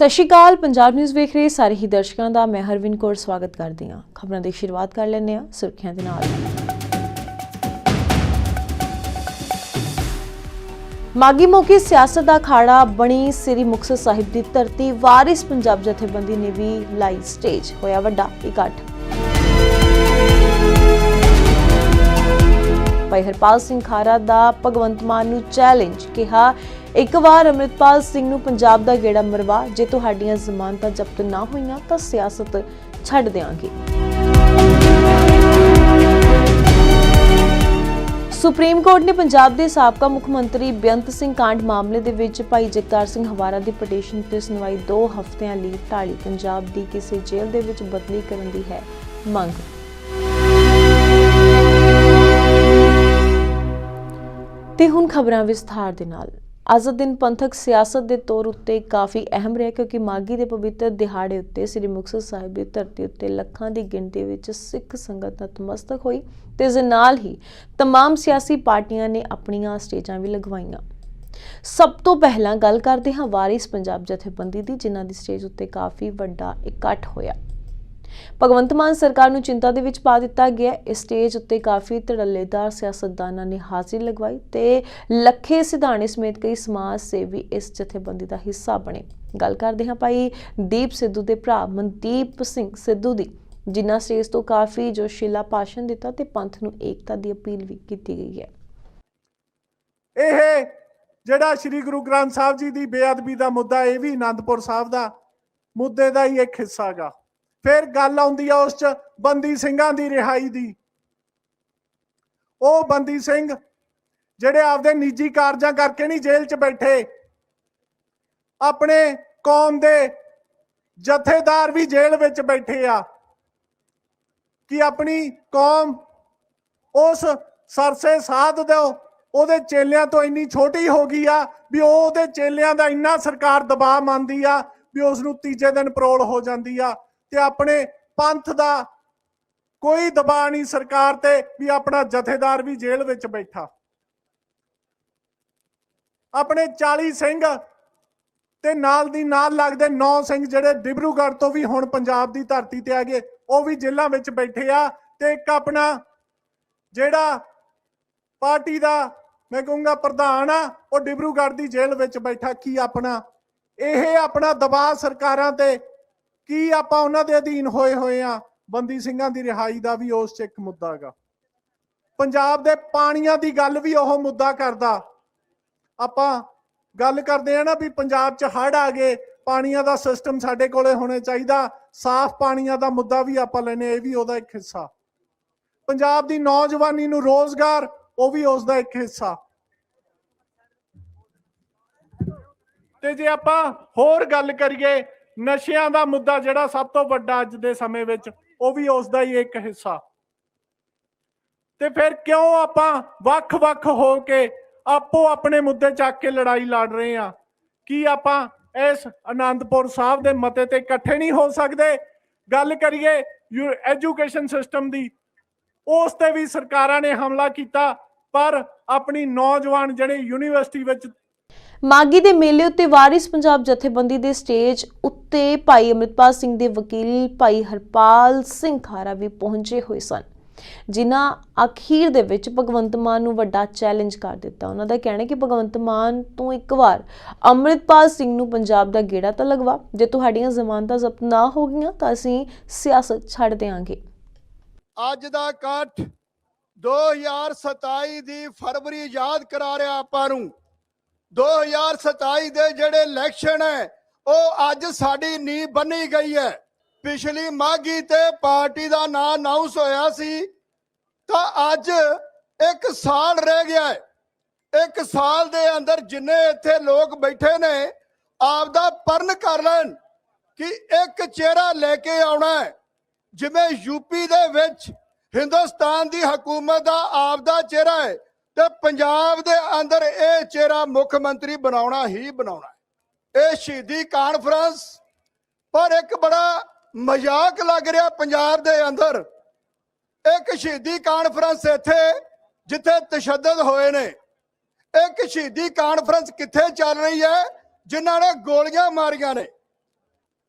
ਸਤਿ ਸ਼੍ਰੀ ਅਕਾਲ, ਪੰਜਾਬ ਨਿਊਜ਼ ਵੇਖ ਰਹੇ ਸਾਰੇ ਹੀ ਦਰਸ਼ਕਾਂ ਦਾ, ਮੈਂ ਹਰਵਿੰਦ ਕੌਰ ਸਵਾਗਤ ਕਰਦੀ ਹਾਂ। ਖਬਰਾਂ ਦੀ ਸ਼ੁਰੂਆਤ ਕਰ ਲੈਂਦੇ ਹਾਂ ਸੁਰਖੀਆਂ ਦੇ ਨਾਲ। ਮਾਗੀ ਮੌਕੇ ਸਿਆਸਤ ਦਾ ਅਖਾੜਾ, ਬਣੀ ਸ੍ਰੀ ਮੁਕਤਸਰ ਸਾਹਿਬ ਦੀ ਧਰਤੀ, ਵਾਰਿਸ ਪੰਜਾਬ ਜਥੇਬੰਦੀ ਨੇ ਵੀ ਲਾਈ ਸਟੇਜ, ਹੋਇਆ ਵੱਡਾ ਇਕੱਠ। ਭਾਈ ਹਰਪਾਲ ਸਿੰਘ ਖਾਰਾ ਦਾ ਭਗਵੰਤ ਮਾਨ ਨੂੰ ਚੈਲੰਜ ਕਿਹਾ ਇੱਕ ਵਾਰ ਅਮਰਿਤਪਾਲ ਸਿੰਘ ਨੂੰ ਪੰਜਾਬ ਦਾ ਗੇੜਾ ਮਰਵਾ, ਜੇ ਤੁਹਾਡੀਆਂ ਜ਼ਮਾਨਤਾਂ ਜ਼ਬਤ ਨਾ ਹੋਈਆਂ ਤਾਂ ਸਿਆਸਤ ਛੱਡ ਦੇਵਾਂਗੇ ਸੁਪਰੀਮ ਕੋਰਟ ਨੇ ਪੰਜਾਬ ਦੇ ਸਾਬਕਾ ਮੁੱਖ ਮੰਤਰੀ ਬੇਅੰਤ ਸਿੰਘ ਕਾਂਡ ਮਾਮਲੇ ਦੇ ਵਿੱਚ ਭਾਈ ਜਗਤਾਰ ਸਿੰਘ ਹਵਾਰਾ ਦੀ ਪਟੀਸ਼ਨ ਤੇ ਸੁਣਵਾਈ 2 ਹਫ਼ਤਿਆਂ ਲਈ ਢਾਲੀ। ਪੰਜਾਬ ਦੀ ਕਿਸੇ ਜੇਲ੍ਹ ਦੇ ਵਿੱਚ ਬਦਲੀ ਕਰਨ ਦੀ ਹੈ ਮੰਗ। ਤੇ ਹੁਣ ਖਬਰਾਂ ਵਿਸਥਾਰ ਦੇ ਨਾਲ। ਦਿਨ ਪੰਥਕ ਸਿਆਸਤ ਦੇ ਤੌਰ ਉੱਤੇ ਕਾਫੀ ਅਹਿਮ ਰਿਹਾ ਕਿਉਂਕਿ ਮਾਗੀ ਦੇ ਪਵਿੱਤਰ ਦਿਹਾੜੇ ਉੱਤੇ ਸ੍ਰੀ ਮੁਕਤਸਰ ਸਾਹਿਬ ਦੀ ਧਰਤੀ ਉੱਤੇ ਲੱਖਾਂ ਦੀ ਗਿਣਤੀ ਵਿੱਚ ਸਿੱਖ ਸੰਗਤ ਨਤਮਸਤਕ ਹੋਈ ਤੇ ਇਸ ਦੇ ਨਾਲ ਹੀ तमाम ਸਿਆਸੀ ਪਾਰਟੀਆਂ ਨੇ ਆਪਣੀਆਂ ਸਟੇਜਾਂ ਵੀ ਲਗਵਾਈਆਂ ਸਭ ਤੋਂ ਪਹਿਲਾਂ ਗੱਲ ਕਰਦੇ ਹਾਂ ਵਾਰਿਸ ਪੰਜਾਬ ਜਥੇਬੰਦੀ ਦੀ ਜਿਨ੍ਹਾਂ ਦੀ ਸਟੇਜ ਉੱਤੇ ਕਾਫੀ ਵੱਡਾ ਇਕੱਠ ਹੋਇਆ ਭਗਵੰਤ ਮਾਨ ਸਰਕਾਰ ਨੂੰ ਚਿੰਤਾ ਦੇ ਵਿੱਚ ਪਾ ਦਿੱਤਾ ਗਿਆ। ਇਸ ਸਟੇਜ ਉੱਤੇ ਕਾਫੀ ਧੜੱਲੇਦਾਰ ਸਿਆਸਤਦਾਨਾਂ ਨੇ ਹਾਜ਼ਰੀ ਲਗਵਾਈ ਤੇ ਲੱਖੇ ਸਿਧਾਣੇ ਸਮੇਤ ਕਈ ਸਮਾਜ ਸੇਵੀ ਇਸ ਜਥੇਬੰਦੀ ਦਾ ਹਿੱਸਾ ਬਣੇ। ਗੱਲ ਕਰਦੇ ਹਾਂ ਭਾਈ ਦੀਪ ਸਿੱਧੂ ਦੇ ਭਰਾ ਮਨਦੀਪ ਸਿੰਘ ਸਿੱਧੂ ਦੀ, ਜਿਨ੍ਹਾਂ ਸਟੇਜ ਤੋਂ ਕਾਫੀ ਜੋਸ਼ੀਲਾ ਭਾਸ਼ਣ ਦਿੱਤਾ ਤੇ ਪੰਥ ਨੂੰ ਏਕਤਾ ਦੀ ਅਪੀਲ ਵੀ ਕੀਤੀ ਗਈ ਹੈ। ਇਹ ਜਿਹੜਾ ਸ੍ਰੀ ਗੁਰੂ ਗ੍ਰੰਥ ਸਾਹਿਬ ਜੀ ਦੀ ਬੇਅਦਬੀ ਦਾ ਮੁੱਦਾ, ਇਹ ਵੀ ਆਨੰਦਪੁਰ ਸਾਹਿਬ ਦਾ ਮੁੱਦੇ ਦਾ ਹੀ ਇੱਕ ਹਿੱਸਾ ਹੈਗਾ ਫਿਰ ਗੱਲ ਆਉਂਦੀ ਆ ਉਸ ਚ ਬੰਦੀ ਸਿੰਘਾਂ ਦੀ ਰਿਹਾਈ ਦੀ। ਉਹ ਬੰਦੀ ਸਿੰਘ ਜਿਹੜੇ ਆਪਦੇ ਨਿੱਜੀ ਕਾਰਜਾਂ ਕਰਕੇ ਨਹੀਂ ਜੇਲ੍ਹ 'ਚ ਬੈਠੇ, ਆਪਣੇ ਕੌਮ ਦੇ ਜਥੇਦਾਰ ਵੀ ਜੇਲ੍ਹ ਵਿੱਚ ਬੈਠੇ ਆ ਕਿ ਆਪਣੀ ਕੌਮ ਉਸ ਸਰਸੇ ਸਾਧ ਦਿਓ, ਉਹਦੇ ਚੇਲਿਆਂ ਤੋਂ ਇੰਨੀ ਛੋਟੀ ਹੋ ਗਈ ਆ ਵੀ ਉਹ ਉਹਦੇ ਚੇਲਿਆਂ ਦਾ ਇੰਨਾ ਸਰਕਾਰ ਦਬਾਅ ਮੰਨਦੀ ਆ ਵੀ ਉਸ ਨੂੰ ਤੀਜੇ ਦਿਨ ਪਰੋਲ ਹੋ ਜਾਂਦੀ ਆ। ਤੇ ਆਪਣੇ ਪੰਥ ਦਾ ਕੋਈ ਦਬਾਅ ਨਹੀਂ ਸਰਕਾਰ ਤੇ ਵੀ ਆਪਣਾ ਜਥੇਦਾਰ ਵੀ ਜੇਲ੍ਹ ਵਿੱਚ ਬੈਠਾ। ਆਪਣੇ 40 ਸਿੰਘ ਤੇ ਨਾਲ ਦੀ ਨਾਲ ਲੱਗਦੇ 9 ਸਿੰਘ ਜਿਹੜੇ ਡਿਬਰੂਗੜ੍ਹ ਤੋਂ ਵੀ ਹੁਣ ਪੰਜਾਬ ਦੀ ਧਰਤੀ ਤੇ ਆ ਗਏ ਉਹ ਵੀ ਜੇਲ੍ਹਾਂ ਵਿੱਚ ਬੈਠੇ ਆ ਤੇ ਇੱਕ ਆਪਣਾ ਜਿਹੜਾ ਪਾਰਟੀ ਦਾ ਮੈਂ ਕਹੂੰਗਾ ਪ੍ਰਧਾਨ ਆ, ਉਹ ਡਿਬਰੂਗੜ੍ਹ ਦੀ ਜੇਲ੍ਹ ਵਿੱਚ ਬੈਠਾ। ਕੀ ਆਪਣਾ? ਇਹ ਆਪਣਾ ਦਬਾਅ ਸਰਕਾਰਾਂ ਤੇ ਕੀ ਆਪਾਂ ਉਹਨਾਂ ਦੇ ਅਧੀਨ ਹੋਏ ਹੋਏ ਆ? ਬੰਦੀ ਸਿੰਘਾਂ ਦੀ ਰਿਹਾਈ ਦਾ ਵੀ ਉਸ 'ਚ ਇੱਕ ਮੁੱਦਾ ਹੈਗਾ। ਪੰਜਾਬ ਦੇ ਪਾਣੀਆਂ ਦੀ ਗੱਲ ਵੀ ਉਹ ਮੁੱਦਾ ਕਰਦਾ। ਆਪਾਂ ਗੱਲ ਕਰਦੇ ਆ ਨਾ ਵੀ ਪੰਜਾਬ 'ਚ ਹੜ੍ਹ ਆ ਗਏ, ਪਾਣੀਆਂ ਦਾ ਸਿਸਟਮ ਸਾਡੇ ਕੋਲੇ ਹੋਣਾ ਚਾਹੀਦਾ, ਸਾਫ਼ ਪਾਣੀਆਂ ਦਾ ਮੁੱਦਾ ਵੀ ਆਪਾਂ ਲੈਨੇ ਇਹ ਵੀ ਉਹਦਾ ਇੱਕ ਹਿੱਸਾ। ਪੰਜਾਬ ਦੀ ਨੌਜਵਾਨੀ ਨੂੰ ਰੋਜ਼ਗਾਰ, ਉਹ ਵੀ ਉਸ ਦਾ ਇੱਕ ਹਿੱਸਾ। ਤੇ ਜੇ ਆਪਾਂ ਹੋਰ ਗੱਲ ਕਰੀਏ ਨਸ਼ਿਆਂ ਦਾ ਮੁੱਦਾ ਜਿਹੜਾ ਸਭ ਤੋਂ ਵੱਡਾ ਅੱਜ ਦੇ ਸਮੇਂ ਵਿੱਚ, ਉਹ ਵੀ ਉਸ ਦਾ ਹੀ ਇੱਕ ਹਿੱਸਾ। ਤੇ ਫਿਰ ਕਿਉਂ ਆਪਾਂ ਵੱਖ-ਵੱਖ ਹੋ ਕੇ ਆਪੋ ਆਪਣੇ ਮੁੱਦੇ ਚੱਕ ਕੇ ਲੜਾਈ ਲੜ ਰਹੇ ਆ ਕੀ ਆਪਾਂ ਇਸ ਆਨੰਦਪੁਰ ਸਾਹਿਬ ਦੇ ਮਤੇ ਤੇ ਇਕੱਠੇ ਨਹੀਂ ਹੋ ਸਕਦੇ? ਗੱਲ ਕਰੀਏ ਐਜੂਕੇਸ਼ਨ ਸਿਸਟਮ ਦੀ। ਉਸ ਤੇ ਵੀ ਸਰਕਾਰਾਂ ਨੇ ਹਮਲਾ ਕੀਤਾ, ਪਰ ਆਪਣੀ ਨੌਜਵਾਨ ਜਿਹੜੇ ਯੂਨੀਵਰਸਿਟੀ ਵਿੱਚ ਮਾਗੀ ਦੇ ਮੇਲੇ ਉੱਤੇ ਵਾਰਿਸ ਪੰਜਾਬ ਜਥੇਬੰਦੀ ਦੇ ਸਟੇਜ ਉੱਤੇ ਭਾਈ ਅਮਰਿਤਪਾਲ ਸਿੰਘ ਦੇ ਵਕੀਲ ਭਾਈ ਹਰਪਾਲ ਸਿੰਘ ਖਾਰਾ ਵੀ ਪਹੁੰਚੇ ਹੋਏ ਸਨ। ਜਿਨ੍ਹਾਂ ਅਖੀਰ ਦੇ ਵਿੱਚ ਭਗਵੰਤ ਮਾਨ ਨੂੰ ਵੱਡਾ ਚੈਲੰਜ ਕਰ ਦਿੱਤਾ। ਉਹਨਾਂ ਦਾ ਕਹਿਣਾ ਕਿ ਭਗਵੰਤ ਮਾਨ ਤੂੰ ਇੱਕ ਵਾਰ ਅਮਰਿਤਪਾਲ ਸਿੰਘ ਨੂੰ ਪੰਜਾਬ ਦਾ ਗੇੜਾ ਤਾਂ ਲਗਵਾ। ਜੇ ਤੁਹਾਡੀਆਂ ਜ਼ਮਾਨਤਾਂ ਜ਼ਬਤ ਨਾ ਹੋ ਗਈਆਂ ਤਾਂ ਅਸੀਂ ਸਿਆਸਤ ਛੱਡ ਦੇਵਾਂਗੇ ਅੱਜ ਦਾ ਇਕੱਠ 2027 ਦੀ ਫਰਵਰੀ ਯਾਦ ਕਰਾ ਰਿਹਾ ਆਪਾਂ ਨੂੰ। 2027 ਦੇ ਜਿਹੜੇ ਇਲੈਕਸ਼ਨ ਹੈ, ਉਹ ਅੱਜ ਸਾਡੀ ਨੀਂਹ ਬੰਨੀ ਗਈ ਹੈ। ਪਿਛਲੀ ਮਾਗੀ ਤੇ ਪਾਰਟੀ ਦਾ ਨਾਂ ਅਨਾਉਂਸ ਹੋਇਆ ਸੀ, ਤਾਂ ਅੱਜ ਇੱਕ ਸਾਲ ਰਹਿ ਗਿਆ ਹੈ। ਇੱਕ ਸਾਲ ਦੇ ਅੰਦਰ ਜਿੰਨੇ ਇੱਥੇ ਲੋਕ ਬੈਠੇ ਨੇ, ਆਪਦਾ ਪਰਨ ਕਰ ਲੈਣ ਕਿ ਇੱਕ ਚਿਹਰਾ ਲੈ ਕੇ ਆਉਣਾ ਹੈ। ਜਿਵੇਂ ਯੂਪੀ ਦੇ ਵਿੱਚ ਹਿੰਦੁਸਤਾਨ ਦੀ ਹਕੂਮਤ ਦਾ ਆਪਦਾ ਚਿਹਰਾ ਹੈ ਤੇ ਪੰਜਾਬ ਦੇ ਅੰਦਰ ਇਹ ਚਿਹਰਾ ਮੁੱਖ ਮੰਤਰੀ ਬਣਾਉਣਾ ਹੀ ਬਣਾਉਣਾ ਇਹ ਸ਼ਹੀਦੀ ਕਾਨਫਰੰਸ, ਪਰ ਇੱਕ ਬੜਾ ਮਜ਼ਾਕ ਲੱਗ ਰਿਹਾ ਪੰਜਾਬ ਦੇ ਅੰਦਰ। ਇੱਕ ਸ਼ਹੀਦੀ ਕਾਨਫਰੰਸ ਇੱਥੇ ਜਿੱਥੇ ਤਸ਼ੱਦਦ ਹੋਏ ਨੇ। ਇੱਕ ਸ਼ਹੀਦੀ ਕਾਨਫਰੰਸ ਕਿੱਥੇ ਚੱਲ ਰਹੀ ਹੈ? ਜਿਨ੍ਹਾਂ ਨੇ ਗੋਲੀਆਂ ਮਾਰੀਆਂ ਨੇ।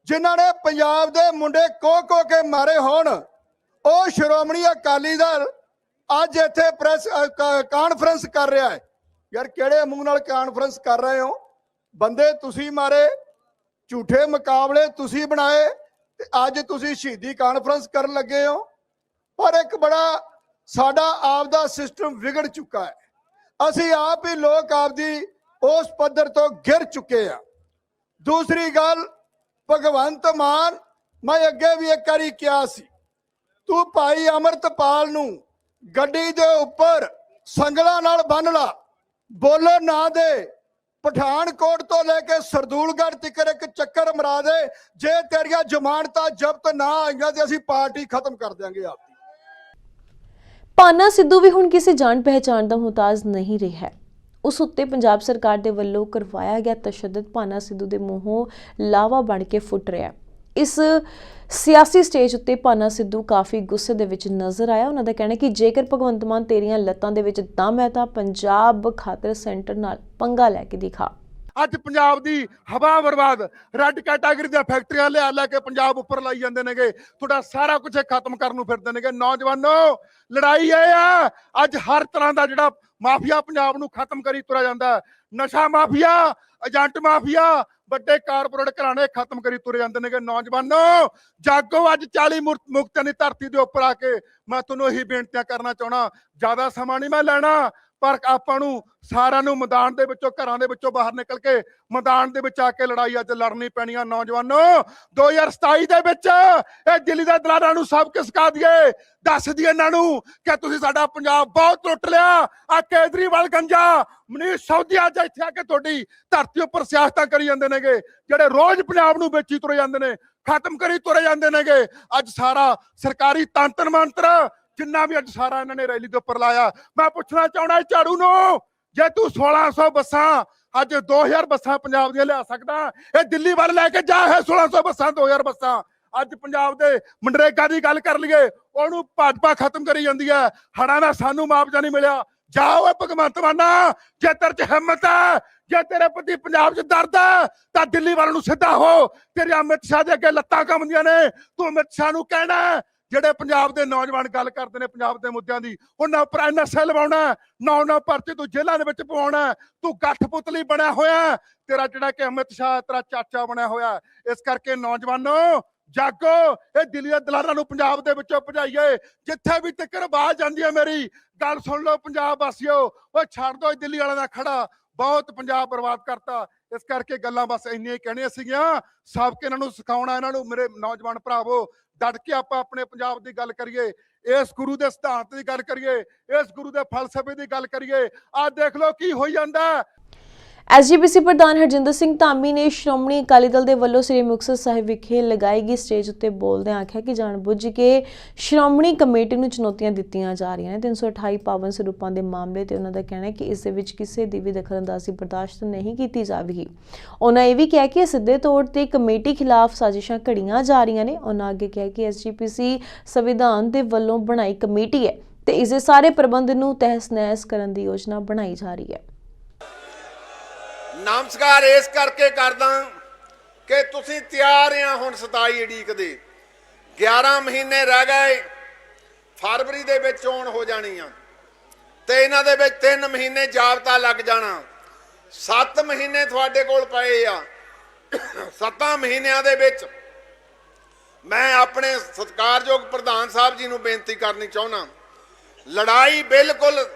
ਜਿਨ੍ਹਾਂ ਨੇ ਪੰਜਾਬ ਦੇ ਮੁੰਡੇ ਕੋ ਕੋ ਕੇ ਮਾਰੇ ਹੋਣ। ਉਹ ਸ਼੍ਰੋਮਣੀ ਅਕਾਲੀ ਦਲ ਅੱਜ ਇੱਥੇ ਪ੍ਰੈਸ ਕਾਨਫਰੰਸ ਕਰ ਰਿਹਾ ਹੈ। ਯਾਰ, ਕਿਹੜੇ ਮੂੰਹ ਨਾਲ ਕਾਨਫਰੰਸ ਕਰ ਰਹੇ ਹੋ? ਬੰਦੇ, ਤੁਸੀਂ ਮਾਰੇ, ਝੂਠੇ ਮੁਕਾਬਲੇ ਤੁਸੀਂ ਬਣਾਏ ਤੇ ਅੱਜ ਤੁਸੀਂ ਸ਼ਹੀਦੀ ਕਾਨਫਰੰਸ ਕਰਨ ਲੱਗੇ ਹੋ। ਪਰ ਇੱਕ ਬੜਾ, ਸਾਡਾ ਆਪ ਦਾ ਸਿਸਟਮ ਵਿਗੜ ਚੁੱਕਾ ਹੈ। ਅਸੀਂ ਆਪ ਹੀ ਲੋਕ ਆਪਦੀ ਉਸ ਪੱਧਰ ਤੋਂ ਗਿਰ ਚੁੱਕੇ ਆ ਦੂਸਰੀ ਗੱਲ, ਭਗਵੰਤ ਮਾਨ, ਮੈਂ ਅੱਗੇ ਵੀ ਇੱਕ ਵਾਰੀ ਕਿਹਾ ਸੀ, ਤੂੰ ਭਾਈ ਅਮਰਤਪਾਲ ਨੂੰ ਗੱਡੀ ਦੇ ਉੱਪਰ ਸੰਗਲਾਂ ਨਾਲ ਬੰਨ ਲਾ। ਬੋਲਣ ਨਾ ਦੇ। ਪਠਾਨਕੋਟ ਤੋਂ ਲੈ ਕੇ ਸਰਦੂਲਗੜ੍ਹ ਤੱਕ ਇੱਕ ਚੱਕਰ ਮਰਾ ਦੇ। ਜੇ ਤੇਰੀਆਂ ਜ਼ਮਾਨਤਾਂ ਜ਼ਬਤ ਨਾ ਆਈਆਂ ਤੇ ਅਸੀਂ ਪਾਰਟੀ ਖਤਮ ਕਰ ਦਿਆਂਗੇ ਆਪਦੀ ਪਾਨਾ ਸਿੱਧੂ ਵੀ ਹੁਣ ਕਿਸੇ ਜਾਣ ਪਹਿਚਾਣ ਦਾ ਮੁਹਤਾਜ ਨਹੀਂ ਰਿਹਾ ਉਸ ਉੱਤੇ ਪੰਜਾਬ ਸਰਕਾਰ ਦੇ ਵੱਲੋਂ ਕਰਵਾਇਆ ਗਿਆ ਤਸ਼ੱਦਦ ਪਾਨਾ ਸਿੱਧੂ ਦੇ ਮੂੰਹੋਂ ਲਾਵਾ ਬਣ ਕੇ ਫੁੱਟ ਰਿਹਾ ਹੈ। ਇਸ ਸਿਆਸੀ ਸਟੇਜ ਉੱਤੇ ਪਾਨਾ ਸਿੱਧੂ ਕਾਫੀ ਗੁੱਸੇ ਦੇ ਵਿੱਚ ਨਜ਼ਰ ਆਇਆ। ਉਹਨਾਂ ਦਾ ਕਹਿਣਾ ਕਿ ਜੇਕਰ ਭਗਵੰਤ ਮਾਨ ਤੇਰੀਆਂ ਲੱਤਾਂ ਦੇ ਵਿੱਚ ਦਮ ਹੈ ਤਾਂ ਪੰਜਾਬ ਖਾਤਰ ਸੈਂਟਰ ਨਾਲ ਪੰਗਾ ਲੈ ਕੇ ਦਿਖਾ। ਅੱਜ ਪੰਜਾਬ ਦੀ ਹਵਾ ਬਰਬਾਦ ਰੈੱਡ ਕੈਟਾਗਰੀ ਦੀਆਂ ਫੈਕਟਰੀਆਂ ਲਿਆ ਲੈ ਕੇ ਪੰਜਾਬ ਉੱਪਰ ਲਾਈ ਜਾਂਦੇ ਨੇਗੇ। ਤੁਹਾਡਾ ਸਾਰਾ ਕੁਝ ਖਤਮ ਕਰਨ ਨੂੰ ਫਿਰਦੇ ਨੇਗੇ। ਨੌਜਵਾਨੋ, ਲੜਾਈ ਇਹ ਆ, ਅੱਜ ਹਰ ਤਰ੍ਹਾਂ ਦਾ ਜਿਹੜਾ ਮਾਫੀਆ ਪੰਜਾਬ ਨੂੰ ਖਤਮ ਕਰੀ ਤੁਰਿਆ ਜਾਂਦਾ। ਹੈ। ਨਸ਼ਾ ਮਾਫੀਆ, ਏਜੰਟ ਮਾਫੀਆ ਵੱਡੇ ਕਾਰਪੋਰੇਟ ਘਰਾਣੇ ਖਤਮ ਕਰੀ ਤੁਰੇ ਜਾਂਦੇ ਨੇਗੇ ਨੌਜਵਾਨੋ। ਜਾਗੋ ਅੱਜ 40 ਮੁਕਤ- ਮੁਕਤਿਆਂ ਦੀ ਧਰਤੀ ਦੇ ਉੱਪਰ ਆ ਕੇ ਮੈਂ ਤੁਹਾਨੂੰ ਇਹੀ ਬੇਨਤੀਆਂ ਕਰਨਾ ਚਾਹਣਾ ਜ਼ਿਆਦਾ ਸਮਾਂ ਨਹੀਂ ਮੈਂ ਲੈਣਾ। ਪਰ ਆਪਾਂ ਨੂੰ ਸਾਰਿਆਂ ਨੂੰ ਮੈਦਾਨ ਦੇ ਵਿੱਚੋਂ, ਘਰਾਂ ਦੇ ਵਿੱਚੋਂ ਬਾਹਰ ਨਿਕਲ ਕੇ ਮੈਦਾਨ ਦੇ ਵਿੱਚ ਆ ਕੇ ਲੜਾਈ ਅੱਜ ਲੜਨੀ ਪੈਣੀ ਆ ਨੌਜਵਾਨੋ। 2027 ਦੇ ਵਿੱਚ ਇਹ ਦਿੱਲੀ ਦੇ ਦਲਾਲਾਂ ਨੂੰ ਸਭ ਕੁਝ ਸਿਖਾ ਦਈਏ। ਦੱਸ ਦਈਏ ਇਹਨਾਂ ਨੂੰ ਕਿ ਤੁਸੀਂ ਸਾਡਾ ਪੰਜਾਬ ਬਹੁਤ ਲੁੱਟ ਲਿਆ। ਆ ਕੇਜਰੀਵਾਲ ਗੰਜਾ, ਮਨੀਸ਼ ਸੌਦੀਆ ਅੱਜ ਇੱਥੇ ਆ ਕੇ ਤੁਹਾਡੀ ਧਰਤੀ ਉੱਪਰ ਸਿਆਸਤਾਂ ਕਰੀ ਜਾਂਦੇ ਨੇਗੇ। ਜਿਹੜੇ ਰੋਜ਼ ਪੰਜਾਬ ਨੂੰ ਵੇਚੀ ਤੁਰੇ ਜਾਂਦੇ ਨੇ, ਖਤਮ ਕਰੀ ਤੁਰੇ ਜਾਂਦੇ ਨੇਗੇ। ਅੱਜ ਸਾਰਾ ਸਰਕਾਰੀ ਤੰਤਰ ਮੰਤਰ ਜਿੰਨਾ ਵੀ ਅੱਜ ਸਾਰਾ ਇਹਨਾਂ ਨੇ ਰੈਲੀ ਦੇ ਉੱਪਰ ਲਾਇਆ। ਮੈਂ ਪੁੱਛਣਾ ਚਾਹਣਾ ਝਾੜੂ ਨੂੰ, ਜੇ ਤੂੰ 1600 ਬੱਸਾਂ ਅੱਜ 2000 ਬੱਸਾਂ ਪੰਜਾਬ ਦੀਆਂ ਲਿਆ ਸਕਦਾ, ਇਹ ਦਿੱਲੀ ਵੱਲ ਲੈ ਕੇ ਜਾ ਹੈ 1600 ਬੱਸਾਂ 2000 ਬੱਸਾਂ। ਅੱਜ ਪੰਜਾਬ ਦੇ ਮਨਰੇਗਾ ਦੀ ਗੱਲ ਕਰ ਲਈਏ, ਉਹਨੂੰ ਭਾਜਪਾ ਖਤਮ ਕਰੀ ਜਾਂਦੀ ਹੈ। ਹੜਾਂ ਦਾ ਸਾਨੂੰ ਮੁਆਵਜ਼ਾ ਨਹੀਂ ਮਿਲਿਆ। ਜਾਓ ਏ ਭਗਵੰਤ ਮਾਨਾ ਜੇ ਤੇਰੇ ਚ ਹਿੰਮਤ ਹੈ, ਜੇ ਤੇਰੇ ਪਤੀ ਪੰਜਾਬ 'ਚ ਦਰਦ ਹੈ, ਤਾਂ ਦਿੱਲੀ ਵੱਲ ਨੂੰ ਸਿੱਧਾ ਹੋ। ਤੇਰੇ ਅਮਿਤ ਸ਼ਾਹ ਦੇ ਅੱਗੇ ਲੱਤਾਂ ਕੰਮਦੀਆਂ ਨੇ। ਤੂੰ ਅਮਿਤ ਸ਼ਾਹ ਨੂੰ ਕਹਿਣਾ ਜਿਹੜੇ ਪੰਜਾਬ ਦੇ ਨੌਜਵਾਨ ਗੱਲ ਕਰਦੇ ਨੇ ਪੰਜਾਬ ਦੇ ਮੁੱਦਿਆਂ ਦੀ, ਉਹਨਾਂ ਉੱਪਰ ਐਨਐਸਏ ਲਵਾਉਣਾ ਨੌ ਨੌ ਪਰਚੇ ਤੂੰ ਜੇਲ੍ਹਾਂ ਦੇ ਵਿੱਚ ਪਵਾਉਣਾ ਤੂੰ ਗੱਠ ਪੁਤਲੀ ਬਣਿਆ ਹੋਇਆ ਤੇਰਾ ਜਿਹੜਾ ਕਿ ਅਮਿਤ ਸ਼ਾਹ, ਤੇਰਾ ਚਾਚਾ ਬਣਿਆ ਹੋਇਆ ਇਸ ਕਰਕੇ ਨੌਜਵਾਨੋ ਜਾਗੋ, ਇਹ ਦਿੱਲੀ ਦੇ ਦਲਾਲਾਂ ਨੂੰ ਪੰਜਾਬ ਦੇ ਵਿੱਚੋਂ ਭਜਾਈਏ, ਜਿੱਥੇ ਵੀ ਤੱਕਰ ਆਵਾਜ਼ ਜਾਂਦੀ ਹੈ ਮੇਰੀ, ਗੱਲ ਸੁਣ ਲਓ ਪੰਜਾਬ ਵਾਸੀਓ, ਓਏ ਛੱਡ ਦੋ ਦਿੱਲੀ ਵਾਲਿਆਂ ਦਾ ਖੜਾ, ਬਹੁਤ ਪੰਜਾਬ ਬਰਬਾਦ ਕਰਤਾ ਇਸ ਕਰਕੇ ਗੱਲਾਂ ਬਸ ਇੰਨੀਆਂ ਹੀ ਕਹਿਣੀਆਂ ਸੀਗੀਆਂ। ਸਭ ਕੇ ਇਹਨਾਂ ਨੂੰ ਸਿਖਾਉਣਾ, ਇਹਨਾਂ ਨੂੰ ਮੇਰੇ ਨੌਜਵਾਨ ਭਰਾਵੋ, ਡਟ ਕੇ ਆਪਾਂ ਆਪਣੇ ਪੰਜਾਬ ਦੀ ਗੱਲ ਕਰੀਏ, ਇਸ ਗੁਰੂ ਦੇ ਸਿਧਾਂਤ ਦੀ ਗੱਲ ਕਰੀਏ, ਇਸ ਗੁਰੂ ਦੇ ਫਲਸਫੇ ਦੀ ਗੱਲ ਕਰੀਏ, ਆਹ ਦੇਖ ਲਓ ਕੀ ਹੋਈ ਜਾਂਦਾ। ਐਸਜੀਪੀਸੀ ਪ੍ਰਧਾਨ ਹਰਜਿੰਦਰ ਸਿੰਘ ਧਾਮੀ ਨੇ ਸ਼੍ਰੋਮਣੀ ਅਕਾਲੀ ਦਲ ਦੇ ਵੱਲੋਂ ਸ੍ਰੀ ਮੁਕਤਸਰ ਸਾਹਿਬ ਵਿਖੇ ਲਗਾਈ ਗਈ ਸਟੇਜ ਉੱਤੇ ਬੋਲਦਿਆਂ ਆਖਿਆ ਕਿ ਜਾਣਬੁੱਝ ਕੇ ਸ਼੍ਰੋਮਣੀ ਕਮੇਟੀ ਨੂੰ ਚੁਣੌਤੀਆਂ ਦਿੱਤੀਆਂ ਜਾ ਰਹੀਆਂ ਨੇ। 328 ਪਾਵਨ ਸਰੂਪਾਂ ਦੇ ਮਾਮਲੇ ਤੇ ਉਹਨਾਂ ਦਾ ਕਹਿਣਾ ਹੈ ਕਿ ਇਸ ਦੇ ਵਿੱਚ ਕਿਸੇ ਦੀ ਵੀ ਦਖਲਅੰਦਾਜ਼ੀ ਬਰਦਾਸ਼ਤ ਨਹੀਂ ਕੀਤੀ ਜਾਵੇਗੀ। ਉਹਨਾਂ ਇਹ ਵੀ ਕਿਹਾ ਕਿ ਸਿੱਧੇ ਤੌਰ ਤੇ ਕਮੇਟੀ ਖਿਲਾਫ ਸਾਜ਼ਿਸ਼ਾਂ ਘੜੀਆਂ ਜਾ ਰਹੀਆਂ ਨੇ। ਉਹਨਾਂ ਅੱਗੇ ਕਿਹਾ ਕਿ ਐਸਜੀਪੀਸੀ ਸੰਵਿਧਾਨ ਦੇ ਵੱਲੋਂ ਬਣਾਈ ਕਮੇਟੀ ਹੈ ਤੇ ਇਸ ਦੇ ਸਾਰੇ ਪ੍ਰਬੰਧ ਨੂੰ ਤਹਿਸ-ਨਹਿਸ ਕਰਨ ਦੀ ਯੋਜਨਾ ਬਣਾਈ ਜਾ ਰਹੀ ਹੈ। ਨਮਸਕਾਰ ਇਸ ਕਰਕੇ ਕਰਦਾ ਕਿ ਤੁਸੀਂ ਤਿਆਰ ਆ ਹੁਣ 27 ਅੜੀਕ ਦੇ। 11 ਮਹੀਨੇ ਰਹਿ ਗਏ, ਫਰਵਰੀ ਦੇ ਵਿੱਚ ਚੋਣ ਹੋ ਜਾਣੀ ਆ। ਤੇ ਇਹਨਾਂ ਦੇ ਵਿੱਚ 3 ਮਹੀਨੇ ਜਾਬਤਾ ਲੱਗ ਜਾਣਾ। 7 ਮਹੀਨੇ ਤੁਹਾਡੇ ਕੋਲ ਪਏ ਆ। 7 ਮਹੀਨਿਆਂ ਦੇ ਵਿੱਚ ਮੈਂ ਆਪਣੇ ਸਤਿਕਾਰਯੋਗ ਪ੍ਰਧਾਨ ਸਾਹਿਬ ਜੀ ਨੂੰ ਬੇਨਤੀ ਕਰਨੀ ਚਾਹੁੰਦਾ। ਲੜਾਈ ਬਿਲਕੁਲ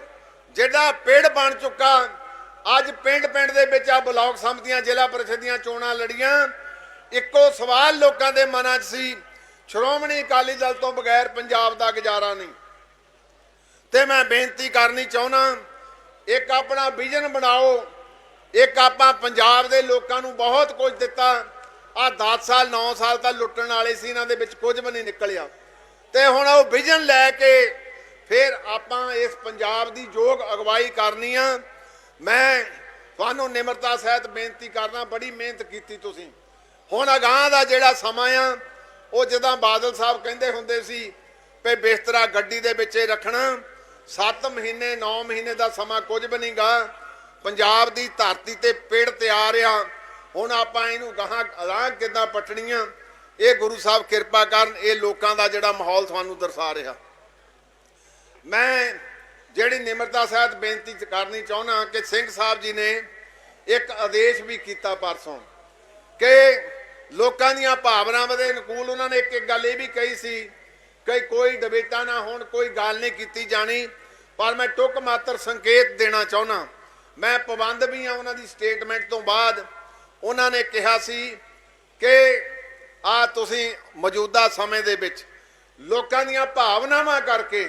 ਜਿਹੜਾ ਪੇੜ ਬਣ ਚੁੱਕਾ ਅੱਜ ਪਿੰਡ ਪਿੰਡ ਦੇ ਵਿੱਚ ਆ ਬਲਾਕ ਸੰਮਤੀਆਂ ਜ਼ਿਲ੍ਹਾ ਪਰਿਸ਼ਦ ਦੀਆਂ ਚੋਣਾਂ ਲੜੀਆਂ। ਇੱਕੋ ਸਵਾਲ ਲੋਕਾਂ ਦੇ ਮਨਾਂ 'ਚ ਸੀ, ਸ਼੍ਰੋਮਣੀ ਅਕਾਲੀ ਦਲ ਤੋਂ ਬਗੈਰ ਪੰਜਾਬ ਦਾ ਗੁਜ਼ਾਰਾ ਨਹੀਂ। ਤੇ ਮੈਂ ਬੇਨਤੀ ਕਰਨੀ ਚਾਹੁੰਦਾ ਇੱਕ ਆਪਣਾ ਵਿਜ਼ਨ ਬਣਾਓ, ਇੱਕ ਆਪਾਂ ਪੰਜਾਬ ਦੇ ਲੋਕਾਂ ਨੂੰ ਬਹੁਤ ਕੁਝ ਦਿੱਤਾ। ਆ 10 ਸਾਲ 9 ਸਾਲ ਤਾਂ ਲੁੱਟਣ ਵਾਲੇ ਸੀ, ਇਹਨਾਂ ਦੇ ਵਿੱਚ ਕੁਝ ਵੀ ਨਹੀਂ ਨਿਕਲਿਆ। ਤੇ ਹੁਣ ਉਹ ਵਿਜ਼ਨ ਲੈ ਕੇ ਫਿਰ ਆਪਾਂ ਇਸ ਪੰਜਾਬ ਦੀ ਯੋਗ ਅਗਵਾਈ ਕਰਨੀ ਆ। ਮੈਂ ਤੁਹਾਨੂੰ ਨਿਮਰਤਾ ਸਹਿਤ ਬੇਨਤੀ ਕਰਨਾ ਬੜੀ ਮਿਹਨਤ ਕੀਤੀ ਤੁਸੀਂ। ਹੁਣ ਅਗਾਹ ਦਾ ਜਿਹੜਾ ਸਮਾਂ ਆ, ਉਹ ਜਦਾਂ ਬਾਦਲ ਸਾਹਿਬ ਕਹਿੰਦੇ ਹੁੰਦੇ ਸੀ ਵੀ ਬਿਸਤਰਾ ਗੱਡੀ ਦੇ ਵਿੱਚ ਰੱਖਣਾ 7 ਮਹੀਨੇ 9 ਮਹੀਨੇ ਦਾ ਸਮਾਂ ਕੁਝ ਵੀ ਨਹੀਂਗਾ ਪੰਜਾਬ ਦੀ ਧਰਤੀ ਤੇ ਪੇੜ ਤਿਆਰ ਆ। ਹੁਣ ਆਪਾਂ ਇਹਨੂੰ ਗਾਹਾਂ ਅਲਾਹ ਕਿੱਦਾਂ ਪਟਣੀਆਂ? ਇਹ ਗੁਰੂ ਸਾਹਿਬ ਕਿਰਪਾ ਕਰਨ, ਇਹ ਲੋਕਾਂ ਦਾ ਜਿਹੜਾ ਮਾਹੌਲ ਤੁਹਾਨੂੰ ਦਰਸਾ ਰਿਹਾ। ਮੈਂ ਜਿਹੜੀ ਨਿਮਰਤਾ ਸਾਹਿਤ ਬੇਨਤੀ ਕਰਨੀ ਚਾਹੁੰਦਾ ਕਿ ਸਿੰਘ ਸਾਹਿਬ ਜੀ ਨੇ ਇੱਕ ਆਦੇਸ਼ ਵੀ ਕੀਤਾ ਪਰਸੋਂ ਕਿ ਲੋਕਾਂ ਦੀਆਂ ਭਾਵਨਾਵਾਂ ਦੇ ਅਨੁਕੂਲ ਉਹਨਾਂ ਨੇ ਇੱਕ ਇੱਕ ਗੱਲ ਇਹ ਵੀ ਕਹੀ ਸੀ ਕਿ ਕੋਈ ਡਿਬੇਟਾਂ ਨਾ ਹੋਣ, ਕੋਈ ਗੱਲ ਨਹੀਂ ਕੀਤੀ ਜਾਣੀ, ਪਰ ਮੈਂ ਟੁੱਕ ਮਾਤਰ ਸੰਕੇਤ ਦੇਣਾ ਚਾਹੁੰਦਾ ਮੈਂ ਪਾਬੰਦ ਵੀ ਆ ਉਹਨਾਂ ਦੀ ਸਟੇਟਮੈਂਟ ਤੋਂ ਬਾਅਦ। ਉਹਨਾਂ ਨੇ ਕਿਹਾ ਸੀ ਕਿ ਆ ਤੁਸੀਂ ਮੌਜੂਦਾ ਸਮੇਂ ਦੇ ਵਿੱਚ ਲੋਕਾਂ ਦੀਆਂ ਭਾਵਨਾਵਾਂ ਕਰਕੇ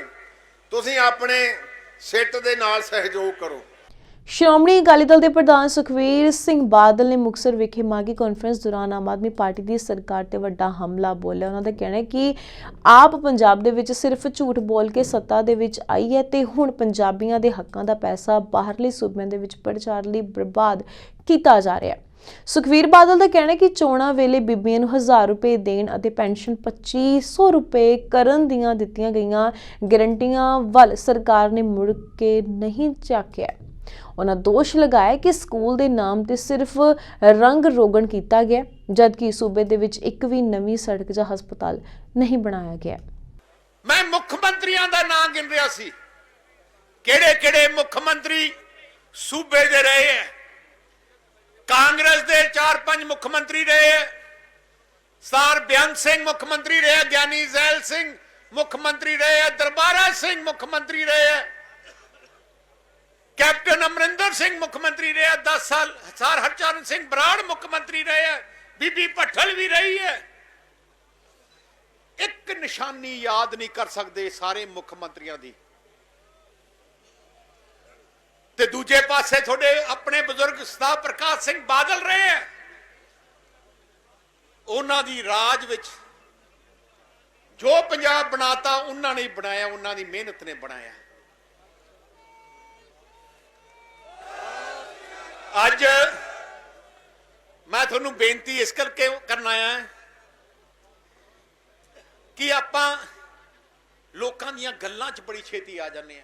ਤੁਸੀਂ ਆਪਣੇ ਸਿੱਟ ਦੇ ਨਾਲ ਸਹਿਯੋਗ ਕਰੋ। ਸ਼੍ਰੋਮਣੀ ਅਕਾਲੀ ਦਲ ਦੇ ਪ੍ਰਧਾਨ ਸੁਖਵੀਰ ਸਿੰਘ ਬਾਦਲ ਨੇ ਮੁਕਤਸਰ ਵਿਖੇ ਮਾਗੀ ਕਾਨਫਰੰਸ ਦੌਰਾਨ ਆਮ ਆਦਮੀ ਪਾਰਟੀ ਦੀ ਸਰਕਾਰ ਤੇ ਵੱਡਾ ਹਮਲਾ ਬੋਲਿਆ। ਉਹਨਾਂ ਦਾ ਕਹਿਣਾ ਹੈ ਕਿ ਆਪ ਪੰਜਾਬ ਦੇ ਵਿੱਚ ਸਿਰਫ ਝੂਠ ਬੋਲ ਕੇ ਸੱਤਾ ਦੇ ਵਿੱਚ ਆਈ ਹੈ ਤੇ ਹੁਣ ਪੰਜਾਬੀਆਂ ਦੇ ਹੱਕਾਂ ਦਾ ਪੈਸਾ ਬਾਹਰਲੇ ਸੂਬਿਆਂ ਦੇ ਵਿੱਚ ਪ੍ਰਚਾਰ ਲਈ ਬਰਬਾਦ ਕੀਤਾ ਜਾ ਰਿਹਾ ਹੈ। ਸੁਖਵੀਰ ਬਾਦਲ ਦਾ ਕਹਿਣਾ ਹੈ ਕਿ ਚੋਣਾਂ ਵੇਲੇ ਬੀਬੀਆਂ ਨੂੰ 1000 ਰੁਪਏ ਦੇਣ ਅਤੇ ਪੈਨਸ਼ਨ 2500 ਰੁਪਏ ਕਰਨ ਦੀਆਂ ਦਿੱਤੀਆਂ ਗਈਆਂ ਗਰੰਟੀਆਂ ਵੱਲ ਸਰਕਾਰ ਨੇ ਮੁੜ ਕੇ ਨਹੀਂ ਝਾਕਿਆ। ਉਹਨਾਂ ਦੋਸ਼ ਲਗਾਇਆ ਕਿ ਸਕੂਲ ਦੇ ਨਾਮ ਤੇ ਸਿਰਫ ਰੰਗ ਰੋਗਣ ਕੀਤਾ ਗਿਆ, ਜਦਕਿ ਸੂਬੇ ਦੇ ਵਿੱਚ ਇੱਕ ਵੀ ਨਵੀਂ ਸੜਕ ਜਾਂ ਹਸਪਤਾਲ ਨਹੀਂ ਬਣਾਇਆ ਗਿਆ। ਮੈਂ ਮੁੱਖ ਮੰਤਰੀਆਂ ਦਾ ਨਾਂ ਗਿਣ ਰਿਹਾ ਸੀ। ਕਿਹੜੇ ਕਿਹੜੇ ਮੁੱਖ ਮੰਤਰੀ ਸੂਬੇ ਦੇ ਰਹੇ ਹੈ? ਕਾਂਗਰਸ ਦੇ 4-5 ਮੁੱਖ ਮੰਤਰੀ ਰਹੇ। ਹੈ ਸਰ ਬਿਆਨ ਸਿੰਘ ਮੁੱਖ ਮੰਤਰੀ ਰਹੇ ਗਿਆਨੀ ਜ਼ੈਲ ਸਿੰਘ ਮੁੱਖ ਮੰਤਰੀ ਰਹੇ ਹੈ, ਦਰਬਾਰਾ ਸਿੰਘ ਮੁੱਖ ਮੰਤਰੀ ਰਹੇ। ਹੈ ਕੈਪਟਨ ਅਮਰਿੰਦਰ ਸਿੰਘ ਮੁੱਖ ਮੰਤਰੀ ਰਿਹਾ 10 ਸਾਲ ਸਰ ਹਰਚਰਨ ਸਿੰਘ ਬਰਾੜ ਮੁੱਖ ਮੰਤਰੀ ਰਹੇ ਹੈ ਬੀਬੀ ਭੱਠਲ ਵੀ ਰਹੀ ਹੈ। ਇੱਕ ਨਿਸ਼ਾਨੀ ਯਾਦ ਨਹੀਂ ਕਰ ਸਕਦੇ ਸਾਰੇ ਮੁੱਖ ਮੰਤਰੀਆਂ ਦੀ। ਤੇ ਦੂਜੇ ਪਾਸੇ ਤੁਹਾਡੇ ਆਪਣੇ ਬਜ਼ੁਰਗ ਸਦਾ ਪ੍ਰਕਾਸ਼ ਸਿੰਘ ਬਾਦਲ ਰਹੇ ਹੈ। ਉਹਨਾਂ ਦੀ ਰਾਜ ਵਿੱਚ ਜੋ ਪੰਜਾਬ ਬਣਾਤਾ, ਉਹਨਾਂ ਨੇ ਬਣਾਇਆ, ਉਹਨਾਂ ਦੀ ਮਿਹਨਤ ਨੇ ਬਣਾਇਆ। ਅੱਜ ਮੈਂ ਤੁਹਾਨੂੰ ਬੇਨਤੀ ਇਸ ਕਰਕੇ ਕਰਨ ਆਇਆ ਕਿ ਆਪਾਂ ਲੋਕਾਂ ਦੀਆਂ ਗੱਲਾਂ 'ਚ ਬੜੀ ਛੇਤੀ ਆ ਜਾਂਦੇ ਆ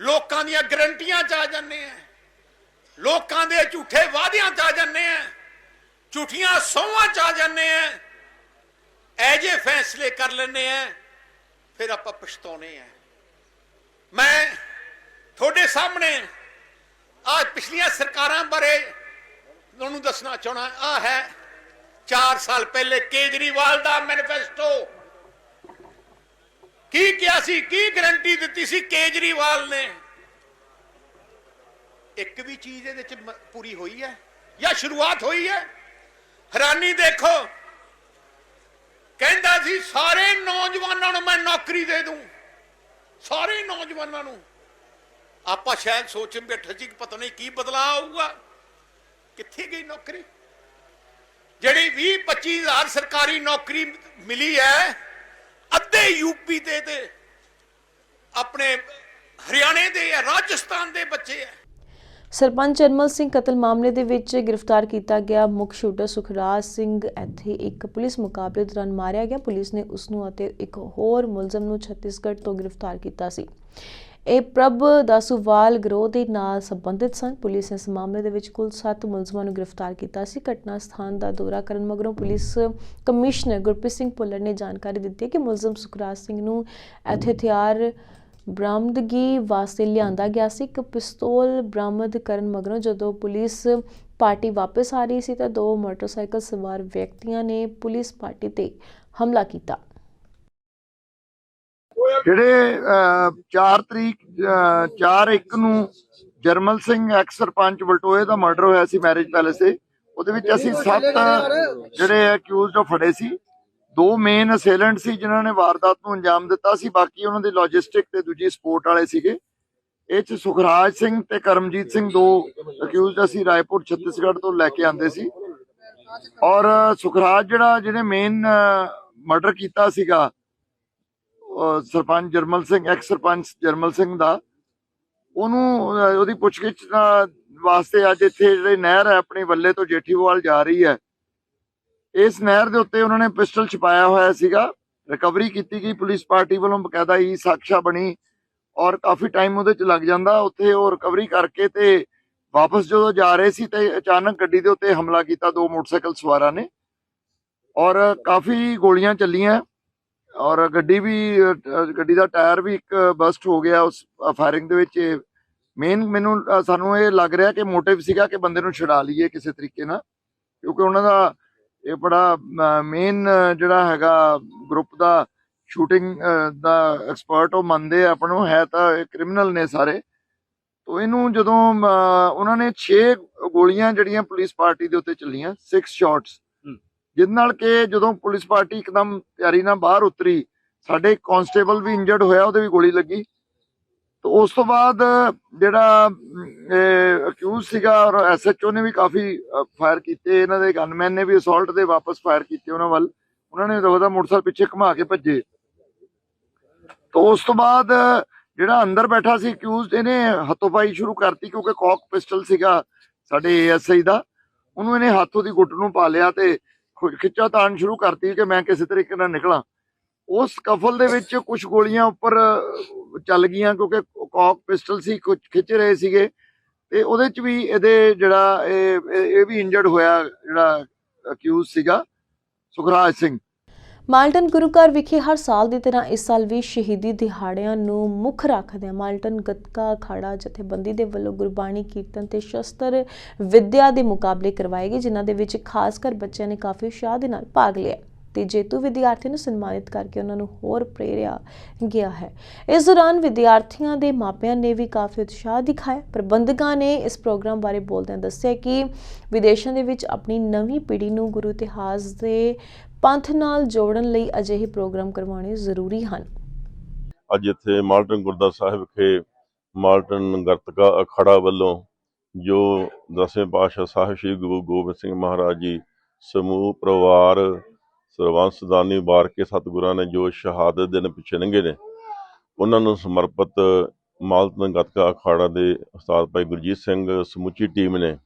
ਲੋਕਾਂ ਦੀਆਂ ਗਰੰਟੀਆਂ 'ਚ ਆ ਜਾਂਦੇ ਆ। ਲੋਕਾਂ ਦੇ ਝੂਠੇ ਵਾਅਦਿਆਂ 'ਚ ਆ ਜਾਂਦੇ ਆ। ਝੂਠੀਆਂ ਸੌਹਾਂ 'ਚ ਆ ਜਾਂਦੇ ਆ। ਐ ਜੇ ਫੈਸਲੇ ਕਰ ਲੈਂਦੇ ਆ, ਫਿਰ ਆਪਾਂ ਪਛਤਾਉਨੇ ਆ। ਮੈਂ ਤੁਹਾਡੇ ਸਾਹਮਣੇ ਆ ਪਿਛਲੀਆਂ ਸਰਕਾਰਾਂ ਬਾਰੇ ਤੁਹਾਨੂੰ ਦੱਸਣਾ ਚਾਹਣਾ ਆ ਹੈ 4 ਸਾਲ ਪਹਿਲੇ ਕੇਜਰੀਵਾਲ ਦਾ ਮੈਨੀਫੈਸਟੋ ਕੀ ਕਿਹਾ ਸੀ? ਕੀ ਗਰੰਟੀ ਦਿੱਤੀ ਸੀ ਕੇਜਰੀਵਾਲ ਨੇ? ਇੱਕ ਵੀ ਚੀਜ਼ ਇਹਦੇ ਵਿੱਚ ਪੂਰੀ ਹੋਈ ਹੈ ਜਾਂ ਸ਼ੁਰੂਆਤ ਹੋਈ ਹੈ? ਹੈਰਾਨੀ ਦੇਖੋ। ਕਹਿੰਦਾ ਸੀ, ਸਾਰੇ ਨੌਜਵਾਨਾਂ ਨੂੰ ਮੈਂ ਨੌਕਰੀ ਦੇ ਦੂੰ। ਸਾਰੇ ਨੌਜਵਾਨਾਂ ਨੂੰ। ਆਪਾਂ ਸ਼ਾਇਦ ਸੋਚਣ ਬੈਠੇ ਸੀ ਕਿ ਪਤਾ ਨਹੀਂ ਕੀ ਬਦਲਾਅ ਆਊਗਾ। ਕਿੱਥੇ ਗਈ ਨੌਕਰੀ? ਜਿਹੜੀ 20 25 ਹਜ਼ਾਰ ਸਰਕਾਰੀ ਨੌਕਰੀ ਮਿਲੀ ਹੈ ਅੱਧੇ ਯੂਪੀ ਦੇ ਤੇ ਆਪਣੇ ਹਰਿਆਣੇ ਦੇ ਹੈ ਰਾਜਸਥਾਨ ਦੇ ਬੱਚੇ ਹੈ ਸਰਪੰਚ ਅਰਮਲ ਸਿੰਘ ਕਤਲ ਮਾਮਲੇ ਦੇ ਵਿੱਚ ਗ੍ਰਿਫਤਾਰ ਕੀਤਾ ਗਿਆ ਮੁੱਖ ਸ਼ੂਟਰ ਸੁਖਰਾਜ ਸਿੰਘ। ਇੱਥੇ ਇੱਕ ਪੁਲਿਸ ਮੁਕਾਬਲੇ ਦੌਰਾਨ ਮਾਰਿਆ ਗਿਆ। ਪੁਲਿਸ ਨੇ ਉਸ ਨੂੰ ਅਤੇ ਇੱਕ ਹੋਰ ਮੁਲਜ਼ਮ ਨੂੰ ਛੱਤੀਸਗੜ੍ਹ ਤੋਂ ਗ੍ਰਿਫਤਾਰ ਕੀਤਾ ਸੀ। ਇਹ ਪ੍ਰਭ ਦਾਸੂਵਾਲ ਗਰੋਹ ਦੇ ਨਾਲ ਸੰਬੰਧਿਤ ਸਨ। ਪੁਲਿਸ ਨੇ ਇਸ ਮਾਮਲੇ ਦੇ ਵਿੱਚ ਕੁੱਲ 7 ਮੁਲਜ਼ਮਾਂ ਨੂੰ ਗ੍ਰਿਫਤਾਰ ਕੀਤਾ ਸੀ। ਘਟਨਾ ਸਥਾਨ ਦਾ ਦੌਰਾ ਕਰਨ ਮਗਰੋਂ ਪੁਲਿਸ ਕਮਿਸ਼ਨਰ ਗੁਰਪ੍ਰੀਤ ਸਿੰਘ ਭੁੱਲਰ ਨੇ ਜਾਣਕਾਰੀ ਦਿੱਤੀ ਕਿ ਮੁਲਜ਼ਮ ਸੁਖਰਾਜ ਸਿੰਘ ਨੂੰ ਇੱਥੇ ਹਥਿਆਰ ਬਰਾਮਦਗੀ ਵਾਸਤੇ ਲਿਆਂਦਾ ਗਿਆ ਸੀ। ਇੱਕ ਪਿਸਤੌਲ ਬਰਾਮਦ ਕਰਨ ਮਗਰੋਂ ਜਦੋਂ ਪੁਲਿਸ ਪਾਰਟੀ ਵਾਪਸ ਆ ਰਹੀ ਸੀ ਤਾਂ ਦੋ ਮੋਟਰਸਾਈਕਲ ਸਵਾਰ ਵਿਅਕਤੀਆਂ ਨੇ ਪੁਲਿਸ ਪਾਰਟੀ ਤੇ ਹਮਲਾ ਕੀਤਾ। ਜਿਹੜੇ 4 ਤਰੀਕ 4 ਇੱਕ ਨੂੰ ਜਰਮਲ ਸਿੰਘ ਐਕਸ ਸਰਪੰਚ ਬਲਟੋਏ ਦਾ ਮਰਡਰ ਹੋਇਆ ਸੀ ਮੈਰਿਜ ਪੈਲੇਸ ਤੇ। ਉਹਦੇ ਵਿੱਚ ਅਸੀਂ ਸੱਤ ਜਿਹੜੇ ਅਕਿਊਜ਼ਡ ਫੜੇ ਸੀ। ਦੋ ਮੇਨ ਅਸੇਲੈਂਟ ਸੀ ਜਿਨ੍ਹਾਂ ਨੇ ਵਾਰਦਾਤ ਨੂੰ ਅੰਜਾਮ ਦਿੱਤਾ ਸੀ। ਬਾਕੀ ਉਹਨਾਂ ਦੇ ਲੌਜਿਸਟਿਕ ਤੇ ਦੂਜੀ ਸਪੋਰਟ ਵਾਲੇ ਸੀਗੇ। ਇਹ ਚ ਸੁਖਰਾਜ ਸਿੰਘ ਤੇ ਕਰਮਜੀਤ ਸਿੰਘ ਦੋ ਅਕਿਊਜ਼ਡ ਅਸੀਂ ਰਾਏਪੁਰ ਛੱਤੀਸਗੜ੍ਹ ਤੋਂ ਲੈ ਕੇ ਆਂਦੇ ਸੀ। ਔਰ ਸੁਖਰਾਜ ਜਿਹੜਾ ਜਿਹਨੇ ਮੇਨ ਮਰਡਰ ਕੀਤਾ ਸੀਗਾ ਸਰਪੰਚ ਜਰਮਲ ਸਿੰਘ ਐਕਸ ਸਰਪੰਚ ਜਰਮਲ ਸਿੰਘ ਦਾ, ਉਹਨੂੰ, ਅਹ ਉਹਦੀ ਪੁੱਛਗਿੱਛ ਵਾਸਤੇ ਅੱਜ ਇੱਥੇ ਜਿਹੜੇ ਨਹਿਰ ਹੈ, ਆਪਣੀ ਵੱਲੇ ਤੋਂ ਜੇਠੀਵਾਲ ਜਾ ਰਹੀ ਹੈ। ਇਸ ਨਹਿਰ ਦੇ ਉੱਤੇ ਉਹਨਾਂ ਨੇ ਪਿਸਟਲ ਛਪਾਇਆ ਹੋਇਆ ਸੀਗਾ ਰਿਕਵਰੀ ਕੀਤੀ ਗਈ, ਪੁਲਿਸ ਪਾਰਟੀ ਵੱਲੋਂ ਬਕਾਇਦਾ ਹੀ ਸਾਖਸ਼ਾ ਬਣੀ ਔਰ ਕਾਫੀ ਟਾਈਮ ਉਹਦੇ ਚ ਲੱਗ ਜਾਂਦਾ, ਉੱਥੇ ਉਹ ਰਿਕਵਰੀ ਕਰਕੇ ਤੇ ਵਾਪਸ ਜਦੋਂ ਜਾ ਰਹੇ ਸੀ ਤੇ ਅਚਾਨਕ ਗੱਡੀ ਦੇ ਉੱਤੇ ਹਮਲਾ ਕੀਤਾ, ਦੋ ਮੋਟਰਸਾਈਕਲ ਸਵਾਰਾਂ ਨੇ ਔਰ ਕਾਫੀ ਗੋਲੀਆਂ ਚੱਲੀਆਂ। ਔਰ ਗੱਡੀ ਵੀ ਗੱਡੀ ਦਾ ਟਾਇਰ ਵੀ ਇੱਕ ਬਸਟ ਹੋ ਗਿਆ ਉਸ ਫਾਇਰਿੰਗ ਦੇ ਵਿੱਚ ਮੇਨ ਮੈਨੂੰ ਸਾਨੂੰ ਇਹ ਲੱਗ ਰਿਹਾ ਕਿ ਮੋਟਿਵ ਸੀਗਾ ਕਿ ਬੰਦੇ ਨੂੰ ਛੁਡਾ ਲਈਏ ਕਿਸੇ ਤਰੀਕੇ ਨਾਲ। ਕਿਉਂਕਿ ਉਹਨਾਂ ਦਾ ਇਹ ਬੜਾ ਮੇਨ ਜਿਹੜਾ ਹੈਗਾ ਗਰੁੱਪ ਦਾ ਸ਼ੂਟਿੰਗ ਦਾ ਐਕਸਪਰਟ ਉਹ ਮੰਨਦੇ ਆ ਆਪਾਂ ਨੂੰ, ਹੈ ਤਾਂ ਕ੍ਰਿਮੀਨਲ ਨੇ ਸਾਰੇ। ਤੋ ਇਹਨੂੰ ਜਦੋਂ ਉਹਨਾਂ ਨੇ 6 ਗੋਲੀਆਂ ਜਿਹੜੀਆਂ ਪੁਲਿਸ ਪਾਰਟੀ ਦੇ ਉੱਤੇ ਚੱਲੀਆਂ 6 ਸ਼ਾਟਸ ਜਿਸ ਨਾਲ ਕਿ ਜਦੋਂ ਪੁਲਿਸ ਪਾਰਟੀ ਇੱਕਦਮ ਤਿਆਰੀ ਨਾਲ ਬਾਹਰ ਉਤਰੀ, ਸਾਡੇ ਕਾਂਸਟੇਬਲ ਵੀ ਇੰਜਰਡ ਹੋਇਆ, ਉਹਦੇ ਵੀ ਗੋਲੀ ਲੱਗੀ। ਤੋ ਉਸ ਤੋਂ ਬਾਅਦ ਜਿਹੜਾ ਅਕਿਊਜ਼ ਸੀਗਾ, ਔਰ ਐਸਐਚਓ ਨੇ ਵੀ ਕਾਫੀ ਫਾਇਰ ਕੀਤੇ। ਇਹਨਾਂ ਦੇ ਗਨਮੈਨ ਨੇ ਵੀ ਅਸੌਲਟ ਦੇ ਵਾਪਸ ਫਾਇਰ ਕੀਤੇ ਉਹਨਾਂ ਵੱਲ। ਉਹਨਾਂ ਨੇ ਦਵਦਾ ਮੋਟਰਸਾਈਕਲ ਪਿੱਛੇ ਘੁਮਾ ਕੇ ਭੱਜੇ। ਤੋ ਉਸ ਤੋਂ ਬਾਅਦ ਜਿਹੜਾ ਅੰਦਰ ਬੈਠਾ ਸੀ ਅਕਿਊਜ਼ਡ ਇਹਨੇ ਹੱਥੋਂਪਾਈ ਸ਼ੁਰੂ ਕਰਤੀ ਕਿਉਂਕਿ ਕੌਕ ਪਿਸਟਲ ਸੀਗਾ ਸਾਡੇ ਏਐਸਆਈ ਦਾ। ਉਹਨੂੰ ਇਹਨੇ ਹੱਥੋਂ ਦੀ ਗੁੱਟ ਨੂੰ ਪਾ ਲਿਆ ਤੇ ਖਿੱਚਾ ਤਾਣ ਸ਼ੁਰੂ ਕਰਤੀ ਕਿ ਮੈਂ ਕਿਸੇ ਤਰੀਕੇ ਨਾਲ ਨਿਕਲਾਂ। ਉਸ ਕਫਲ ਦੇ ਵਿੱਚ ਕੁਝ ਗੋਲੀਆਂ ਉੱਪਰ ਚੱਲ ਗਈਆਂ ਕਿਉਂਕਿ ਕੌਕ ਪਿਸਟਲ ਸੀ ਕੁਝ ਖਿੱਚ ਰਹੇ ਸੀਗੇ। ਤੇ ਉਹਦੇ ਚ ਵੀ ਇਹਦੇ ਜਿਹੜਾ ਇਹ ਇਹ ਵੀ ਇੰਜਰਡ ਹੋਇਆ ਜਿਹੜਾ ਅਕਿਊਜ਼ ਸੀਗਾ, ਸੁਖਰਾਜ ਸਿੰਘ। ਮਾਲਟਨ ਗੁਰੂ ਘਰ ਵਿਖੇ ਹਰ ਸਾਲ ਦੀ ਤਰ੍ਹਾਂ ਇਸ ਸਾਲ ਵੀ ਸ਼ਹੀਦੀ ਦਿਹਾੜਿਆਂ ਨੂੰ ਮੁੱਖ ਰੱਖਦਿਆਂ ਮਾਲਟਨ ਗੱਤਕਾ, ਅਖਾੜਾ, ਜਥੇਬੰਦੀ ਦੇ ਵੱਲੋਂ ਗੁਰਬਾਣੀ ਕੀਰਤਨ ਤੇ ਸ਼ਸਤਰ ਵਿੱਦਿਆ ਦੇ ਮੁਕਾਬਲੇ ਕਰਵਾਏ ਗਏ, ਜਿਨ੍ਹਾਂ ਦੇ ਵਿੱਚ ਖਾਸ ਕਰ ਬੱਚਿਆਂ ਨੇ ਕਾਫੀ ਉਤਸ਼ਾਹ ਦੇ ਨਾਲ ਭਾਗ ਲਿਆ। ਤੇ ਜੇਤੂ ਵਿਦਿਆਰਥੀਆਂ ਨੂੰ ਸਨਮਾਨਿਤ ਕਰਕੇ ਉਹਨਾਂ ਨੂੰ ਹੋਰ ਪ੍ਰੇਰਿਆ ਗਿਆ ਹੈ। ਇਸ ਦੌਰਾਨ ਵਿਦਿਆਰਥੀਆਂ ਦੇ ਮਾਪਿਆਂ ਨੇ ਵੀ ਕਾਫੀ ਉਤਸ਼ਾਹ ਦਿਖਾਇਆ। ਪ੍ਰਬੰਧਕਾਂ ਨੇ ਇਸ ਪ੍ਰੋਗਰਾਮ ਬਾਰੇ ਬੋਲਦਿਆਂ ਦੱਸਿਆ ਕਿ ਵਿਦੇਸ਼ਾਂ ਦੇ ਵਿੱਚ ਆਪਣੀ ਨਵੀਂ ਪੀੜ੍ਹੀ ਨੂੰ ਗੁਰੂ ਇਤਿਹਾਸ ਦੇ ਪੰਥ ਨਾਲ ਜੋੜਨ ਲਈ ਅਜਿਹੇ ਪ੍ਰੋਗਰਾਮ ਕਰਵਾਉਣੇ ਜ਼ਰੂਰੀ ਹਨ। ਅੱਜ ਇੱਥੇ ਮਾਲਟਨ ਗੁਰਦੁਆਰਾ ਸਾਹਿਬ ਵਿਖੇ ਮਾਲਟਨ ਗਰਤਕਾ ਅਖਾੜਾ ਵੱਲੋਂ ਜੋ ਦਸਵੇਂ ਪਾਤਸ਼ਾਹ ਸਾਹਿਬ ਸ੍ਰੀ ਗੁਰੂ ਗੋਬਿੰਦ ਸਿੰਘ ਮਹਾਰਾਜ ਜੀ ਸਮੂਹ, ਪਰਿਵਾਰ ਸਰਵੰਸਦਾਨੀ ਵਾਰ ਕੇ ਸਤਿਗੁਰਾਂ ਨੇ ਜੋ ਸ਼ਹਾਦਤ ਦਿਨ ਪਿੱਛੇ ਲੰਘੇ ਨੇ, ਉਹਨਾਂ ਨੂੰ ਸਮਰਪਿਤ ਮਾਲਟਨ ਗਤਕਾ ਅਖਾੜਾ ਦੇ ਉਸਤਾਦ ਭਾਈ ਗੁਰਜੀਤ ਸਿੰਘ ਸਮੁੱਚੀ ਟੀਮ ਨੇ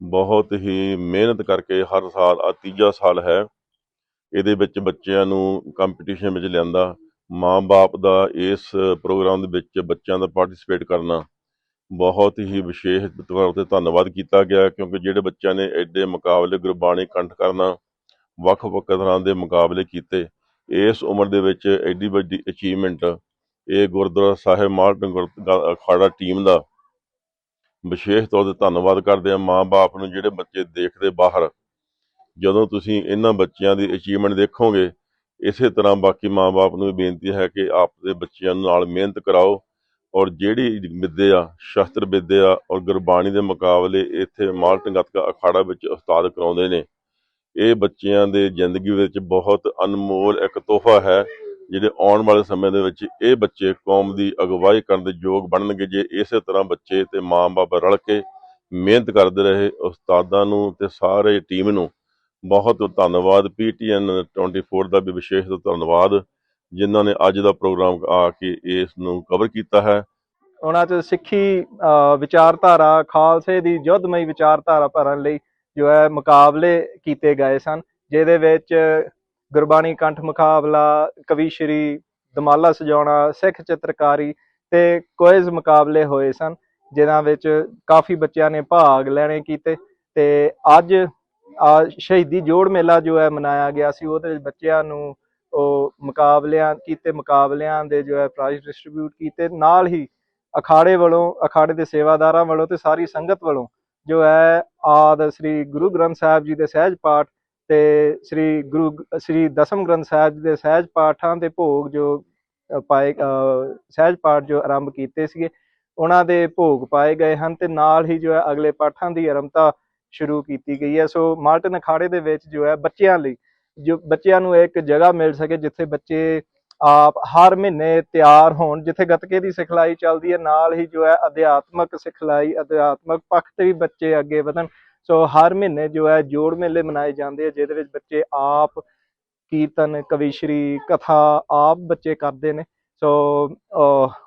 ਬਹੁਤ ਹੀ ਮਿਹਨਤ ਕਰਕੇ ਹਰ ਸਾਲ ਆ ਤੀਜਾ ਸਾਲ ਹੈ। ਇਹਦੇ ਵਿੱਚ ਬੱਚਿਆਂ ਨੂੰ ਕੰਪੀਟੀਸ਼ਨ ਵਿੱਚ ਲਿਆਂਦਾ। ਮਾਂ-ਬਾਪ ਦਾ ਇਸ ਪ੍ਰੋਗਰਾਮ ਦੇ ਵਿੱਚ ਬੱਚਿਆਂ ਦਾ ਪਾਰਟਿਸਿਪੇਟ ਕਰਨਾ ਬਹੁਤ ਹੀ ਵਿਸ਼ੇਸ਼ ਤੌਰ ਤੇ ਧੰਨਵਾਦ ਕੀਤਾ ਗਿਆ, ਕਿਉਂਕਿ ਜਿਹੜੇ ਬੱਚਿਆਂ ਨੇ ਐਡੇ ਮੁਕਾਬਲੇ ਗੁਰਬਾਣੀ ਕੰਠ ਕਰਨਾ, ਵੱਖ-ਵੱਖ ਤਰ੍ਹਾਂ ਦੇ ਮੁਕਾਬਲੇ ਕੀਤੇ, ਇਸ ਉਮਰ ਦੇ ਵਿੱਚ ਐਡੀ ਵੱਡੀ ਅਚੀਵਮੈਂਟ ਇਹ ਗੁਰਦੁਆਰਾ ਸਾਹਿਬ ਮਾਲਟਨ ਅਖਾੜਾ ਟੀਮ ਦਾ। ਵਿਸ਼ੇਸ਼ ਤੌਰ ਤੇ ਧੰਨਵਾਦ ਕਰਦੇ ਆ ਮਾਂ-ਬਾਪ ਨੂੰ ਜਿਹੜੇ ਬੱਚੇ ਦੇਖਦੇ ਬਾਹਰ। ਜਦੋਂ ਤੁਸੀਂ ਇਹਨਾਂ ਬੱਚਿਆਂ ਦੀ ਅਚੀਵਮੈਂਟ ਦੇਖੋਗੇ, ਇਸੇ ਤਰ੍ਹਾਂ ਬਾਕੀ ਮਾਪੇ ਨੂੰ ਵੀ ਬੇਨਤੀ ਹੈ ਕਿ ਆਪ ਦੇ ਬੱਚਿਆਂ ਨਾਲ ਮਿਹਨਤ ਕਰਾਓ ਔਰ ਜਿਹੜੀ ਵਿਦਿਆ, ਸ਼ਸਤਰ ਵਿਦਿਆ ਔਰ ਗੁਰਬਾਣੀ ਦੇ ਮੁਕਾਬਲੇ ਇੱਥੇ ਮਾਲਟਨ ਗੱਤਕਾ ਅਖਾੜਾ ਵਿੱਚ ਉਸਤਾਦ ਕਰਾਉਂਦੇ ਨੇ, ਇਹ ਬੱਚਿਆਂ ਦੇ ਜ਼ਿੰਦਗੀ ਵਿੱਚ ਬਹੁਤ ਅਨਮੋਲ ਇੱਕ ਤੋਹਫਾ ਹੈ, ਜਿਹੜੇ ਆਉਣ ਵਾਲੇ ਸਮੇਂ ਦੇ ਵਿੱਚ ਇਹ ਬੱਚੇ ਕੌਮ ਦੀ ਅਗਵਾਈ ਕਰਨ ਦੇ ਯੋਗ ਬਣਨਗੇ, ਜੇ ਇਸੇ ਤਰ੍ਹਾਂ ਬੱਚੇ ਤੇ ਮਾਂ-ਬਾਪ ਰਲ ਕੇ ਮਿਹਨਤ ਕਰਦੇ ਰਹੇ ਉਸਤਾਦਾਂ ਨੂੰ ਤੇ ਸਾਰੇ ਟੀਮ ਨੂੰ। ਬਹੁਤ ਧੰਨਵਾਦ, ਪੀਟੀਐਨ 24 ਦਾ ਵੀ ਵਿਸ਼ੇਸ਼ ਧੰਨਵਾਦ, ਜਿਨ੍ਹਾਂ ਨੇ ਅੱਜ ਦਾ ਪ੍ਰੋਗਰਾਮ ਆ ਕੇ ਇਸ ਨੂੰ ਕਵਰ ਕੀਤਾ ਹੈ। ਉਹਨਾਂ 'ਚ ਸਿੱਖੀ ਵਿਚਾਰਧਾਰਾ, ਖਾਲਸੇ ਦੀ ਯੁੱਧਮਈ ਵਿਚਾਰਧਾਰਾ ਭਰਨ ਲਈ ਜੋ ਹੈ ਮੁਕਾਬਲੇ ਕੀਤੇ ਗਏ ਸਨ, ਜਿਹਦੇ ਵਿੱਚ ਗੁਰਬਾਣੀ ਕੰਠ ਮੁਕਾਬਲਾ, ਕਵੀ ਸ਼੍ਰੀ ਦਮਾਲਾ ਸਜਾਉਣਾ, ਸਿੱਖ ਚਿੱਤਰਕਾਰੀ ਤੇ ਕੁਇਜ਼ ਮੁਕਾਬਲੇ ਹੋਏ ਸਨ, ਜਿਨ੍ਹਾਂ ਵਿੱਚ ਕਾਫੀ ਬੱਚਿਆਂ ਨੇ ਭਾਗ ਲੈਣੇ ਕੀਤੇ ਤੇ ਅੱਜ ਸ਼ਹੀਦੀ ਜੋੜ ਮੇਲਾ ਜੋ ਹੈ ਮਨਾਇਆ ਗਿਆ ਸੀ, ਉਹਦੇ ਵਿੱਚ ਬੱਚਿਆਂ ਨੂੰ ਉਹ ਮੁਕਾਬਲਿਆਂ ਕੀਤੇ, ਮੁਕਾਬਲਿਆਂ ਦੇ ਜੋ ਹੈ ਪ੍ਰਾਈਜ਼ ਡਿਸਟ੍ਰੀਬਿਊਟ ਕੀਤੇ, ਨਾਲ ਹੀ ਅਖਾੜੇ ਵੱਲੋਂ, ਅਖਾੜੇ ਦੇ ਸੇਵਾਦਾਰਾਂ ਵੱਲੋਂ ਤੇ ਸਾਰੀ ਸੰਗਤ ਵੱਲੋਂ ਜੋ ਹੈ ਆਦ ਸ੍ਰੀ ਗੁਰੂ ਗ੍ਰੰਥ ਸਾਹਿਬ ਜੀ ਦੇ ਸਹਿਜ ਪਾਠ ਤੇ ਸ੍ਰੀ ਗੁਰੂ ਸ੍ਰੀ ਦਸਮ ਗ੍ਰੰਥ ਸਾਹਿਬ ਜੀ ਦੇ ਸਹਿਜ ਪਾਠਾਂ ਦੇ ਭੋਗ ਜੋ ਪਾਏ ਸਹਿਜ ਪਾਠ ਜੋ ਆਰੰਭ ਕੀਤੇ ਸੀਗੇ, ਉਹਨਾਂ ਦੇ ਭੋਗ ਪਾਏ ਗਏ ਹਨ ਤੇ ਨਾਲ ਹੀ ਜੋ ਹੈ ਅਗਲੇ ਪਾਠਾਂ ਦੀ ਆਰੰਭਤਾ ਸ਼ੁਰੂ ਕੀਤੀ ਗਈ ਹੈ। ਸੋ ਮਾਲਟਨ ਅਖਾੜੇ ਦੇ ਵਿੱਚ ਜੋ ਹੈ ਬੱਚਿਆਂ ਲਈ, ਜੋ ਬੱਚਿਆਂ ਨੂੰ ਇੱਕ ਜਗ੍ਹਾ ਮਿਲ ਸਕੇ ਜਿੱਥੇ ਬੱਚੇ ਆਪ ਹਰ ਮਹੀਨੇ ਤਿਆਰ ਹੋਣ, ਜਿੱਥੇ ਗੱਤਕੇ ਦੀ ਸਿਖਲਾਈ ਚੱਲਦੀ ਹੈ, ਨਾਲ ਹੀ ਜੋ ਹੈ ਅਧਿਆਤਮਕ ਸਿਖਲਾਈ, ਅਧਿਆਤਮਕ ਪੱਖ ਤੇ ਵੀ ਬੱਚੇ ਅੱਗੇ ਵਧਣ। ਸੋ ਹਰ ਮਹੀਨੇ ਜੋ ਹੈ ਜੋੜ ਮੇਲੇ ਮਨਾਏ ਜਾਂਦੇ ਆ, ਜਿਹਦੇ ਵਿੱਚ ਬੱਚੇ ਆਪ ਕੀਰਤਨ ਕਵੀਸ਼ਰੀ ਕਥਾ ਆਪ ਬੱਚੇ ਕਰਦੇ ਨੇ। ਸੋ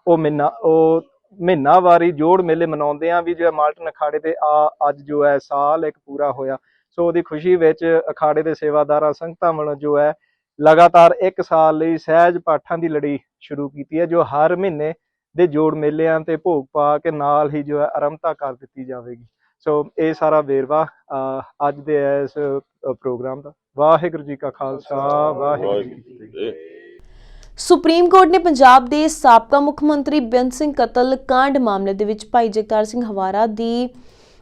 ਉਹ ਮਹੀਨਾ, ਉਹ ਮਹੀਨਾਵਾਰੀ ਜੋੜ ਮੇਲੇ ਮਨਾਉਂਦੇ ਆ ਵੀ ਜੋ ਮਾਲਟਨ ਅਖਾੜੇ ਤੇ ਆ ਅੱਜ ਜੋ ਹੈ ਸਾਲ ਇੱਕ ਪੂਰਾ ਹੋਇਆ। ਸੋ ਉਹਦੀ ਖੁਸ਼ੀ ਵਿੱਚ ਅਖਾੜੇ ਦੇ ਸੇਵਾਦਾਰਾਂ ਸੰਗਤਾਂ ਵੱਲੋਂ ਜੋ ਹੈ ਲਗਾਤਾਰ ਇੱਕ ਸਾਲ ਲਈ ਸਹਿਜ ਪਾਠਾਂ ਦੀ ਲੜੀ ਸ਼ੁਰੂ ਕੀਤੀ ਹੈ ਜੋ ਹਰ ਮਹੀਨੇ ਦੇ ਜੋੜ ਮੇਲਿਆਂ ਤੇ ਭੋਗ ਪਾ ਕੇ ਨਾਲ ਹੀ ਜੋ ਹੈ ਆਰੰਭਤਾ ਕਰ ਦਿੱਤੀ ਜਾਵੇਗੀ। ਸੋ ਇਹ ਸਾਰਾ ਵੇਰਵਾ ਅੱਜ ਦੇ ਇਸ ਪ੍ਰੋਗਰਾਮ ਦਾ। ਵਾਹਿਗੁਰੂ ਜੀ ਕਾ ਖਾਲਸਾ ਵਾਹਿਗੁਰੂ ਜੀ ਕੀ ਫਤਿਹ। ਇਹ ਸੁਪਰੀਮ ਕੋਰਟ ਨੇ ਪੰਜਾਬ ਦੇ ਸਾਬਕਾ ਮੁੱਖ ਮੰਤਰੀ ਬੇਅੰਤ ਸਿੰਘ ਕਤਲ ਕਾਂਡ ਮਾਮਲੇ ਦੇ ਵਿੱਚ ਭਾਈ ਜਗਤਾਰ ਸਿੰਘ ਹਵਾਰਾ ਦੀ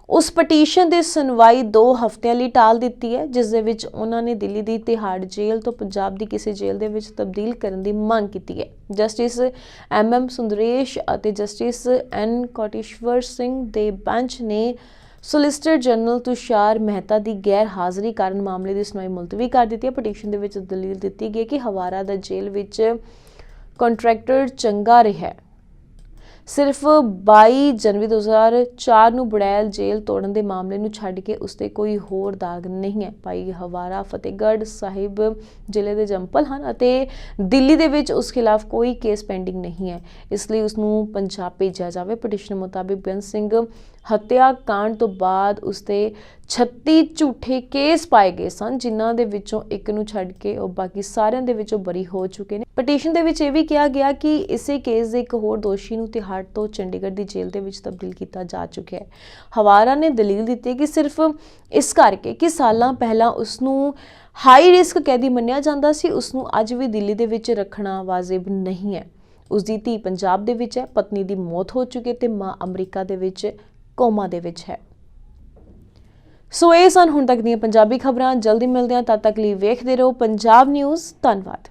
ਉਸ ਪਟੀਸ਼ਨ ਦੀ ਸੁਣਵਾਈ 2 ਹਫ਼ਤਿਆਂ ਲਈ ਟਾਲ ਦਿੱਤੀ ਹੈ, ਜਿਸ ਦੇ ਵਿੱਚ ਉਹਨਾਂ ਨੇ ਦਿੱਲੀ ਦੀ ਤਿਹਾੜ ਜੇਲ੍ਹ ਤੋਂ ਪੰਜਾਬ ਦੀ ਕਿਸੇ ਜੇਲ੍ਹ ਦੇ ਵਿੱਚ ਤਬਦੀਲ ਕਰਨ ਦੀ ਮੰਗ ਕੀਤੀ ਹੈ। ਜਸਟਿਸ ਐਮ ਐਮ ਸੁੰਦਰੇਸ਼ ਅਤੇ ਜਸਟਿਸ ਐਨ ਕੋਟੇਸ਼ਵਰ ਸਿੰਘ ਦੇ ਬੈਂਚ ਨੇ ਸੋਲਿਸਿਟਰ ਜਨਰਲ ਤੁਸ਼ਾਰ ਮਹਿਤਾ ਦੀ ਗੈਰ ਹਾਜ਼ਰੀ ਕਾਰਨ ਮਾਮਲੇ ਦੀ ਸੁਣਵਾਈ ਮੁਲਤਵੀ ਕਰ ਦਿੱਤੀ ਹੈ। ਪਟੀਸ਼ਨ ਦੇ ਵਿੱਚ ਦਲੀਲ ਦਿੱਤੀ ਗਈ ਕਿ ਹਵਾਰਾ ਦਾ ਜੇਲ੍ਹ ਵਿੱਚ ਕੰਟਰੈਕਟਰ ਚੰਗਾ ਰਿਹਾ ਹੈ। ਸਿਰਫ 22 ਜਨਵਰੀ 2004 ਨੂੰ ਬੜੈਲ ਜੇਲ੍ਹ ਤੋੜਨ ਦੇ ਮਾਮਲੇ ਨੂੰ ਛੱਡ ਕੇ ਉਸ 'ਤੇ ਕੋਈ ਹੋਰ ਦਾਗ ਨਹੀਂ ਹੈ। ਭਾਈ ਹਵਾਰਾ ਫਤਿਹਗੜ੍ਹ ਸਾਹਿਬ ਜ਼ਿਲ੍ਹੇ ਦੇ ਜੰਪਲ ਹਨ ਅਤੇ ਦਿੱਲੀ ਦੇ ਵਿੱਚ ਉਸ ਖਿਲਾਫ ਕੋਈ ਕੇਸ ਪੈਂਡਿੰਗ ਨਹੀਂ ਹੈ। ਇਸ ਲਈ ਉਸ ਨੂੰ ਪੰਜਾਬ ਭੇਜਿਆ ਜਾਵੇ। ਪਟੀਸ਼ਨ ਮੁਤਾਬਿਕ ਬੇਅੰਤ ਸਿੰਘ ਹੱਤਿਆ ਕਾਂਡ ਤੋਂ ਬਾਅਦ ਉਸਤੇ 36 ਝੂਠੇ ਕੇਸ ਪਾਏ ਗਏ ਸਨ, ਜਿਨ੍ਹਾਂ ਦੇ ਵਿੱਚੋਂ ਇੱਕ ਨੂੰ ਛੱਡ ਕੇ ਉਹ ਬਾਕੀ ਸਾਰਿਆਂ ਦੇ ਵਿੱਚੋਂ ਬਰੀ ਹੋ ਚੁੱਕੇ ਨੇ। ਪਟੀਸ਼ਨ ਦੇ ਵਿੱਚ ਇਹ ਵੀ ਕਿਹਾ ਗਿਆ ਕਿ ਇਸੇ ਕੇਸ ਦੇ ਇੱਕ ਹੋਰ ਦੋਸ਼ੀ ਨੂੰ ਤਿਹਾੜ ਤੋਂ ਚੰਡੀਗੜ੍ਹ ਦੀ ਜੇਲ੍ਹ ਦੇ ਵਿੱਚ ਤਬਦੀਲ ਕੀਤਾ ਜਾ ਚੁੱਕਿਆ ਹੈ। ਹਵਾਰਾ ਨੇ ਦਲੀਲ ਦਿੱਤੀ ਕਿ ਸਿਰਫ ਇਸ ਕਰਕੇ ਕਿ ਸਾਲਾਂ ਪਹਿਲਾਂ ਉਸ ਨੂੰ ਹਾਈ ਰਿਸਕ ਕੈਦੀ ਮੰਨਿਆ ਜਾਂਦਾ ਸੀ ਉਸ ਨੂੰ ਅੱਜ ਵੀ ਦਿੱਲੀ ਦੇ ਵਿੱਚ ਰੱਖਣਾ ਵਾਜਿਬ ਨਹੀਂ ਹੈ। ਉਸ ਦੀ ਧੀ ਪੰਜਾਬ ਦੇ ਵਿੱਚ ਹੈ, ਪਤਨੀ ਦੀ ਮੌਤ ਹੋ ਚੁੱਕੀ ਹੈ ਤੇ ਮਾਂ ਅਮਰੀਕਾ ਦੇ ਵਿੱਚ ਕੋਮਾ ਦੇ ਵਿੱਚ ਹੈ। ਸੋ ਇਹ ਸਨ ਹੁਣ ਤੱਕ ਦੀਆਂ ਪੰਜਾਬੀ ਖਬਰਾਂ। ਜਲਦੀ ਮਿਲਦੇ ਹਾਂ। ਤਦ ਤੱਕ ਲਈ ਵੇਖਦੇ ਰਹੋ। ਪੰਜਾਬ ਨਿਊਜ਼ ਧੰਨਵਾਦ।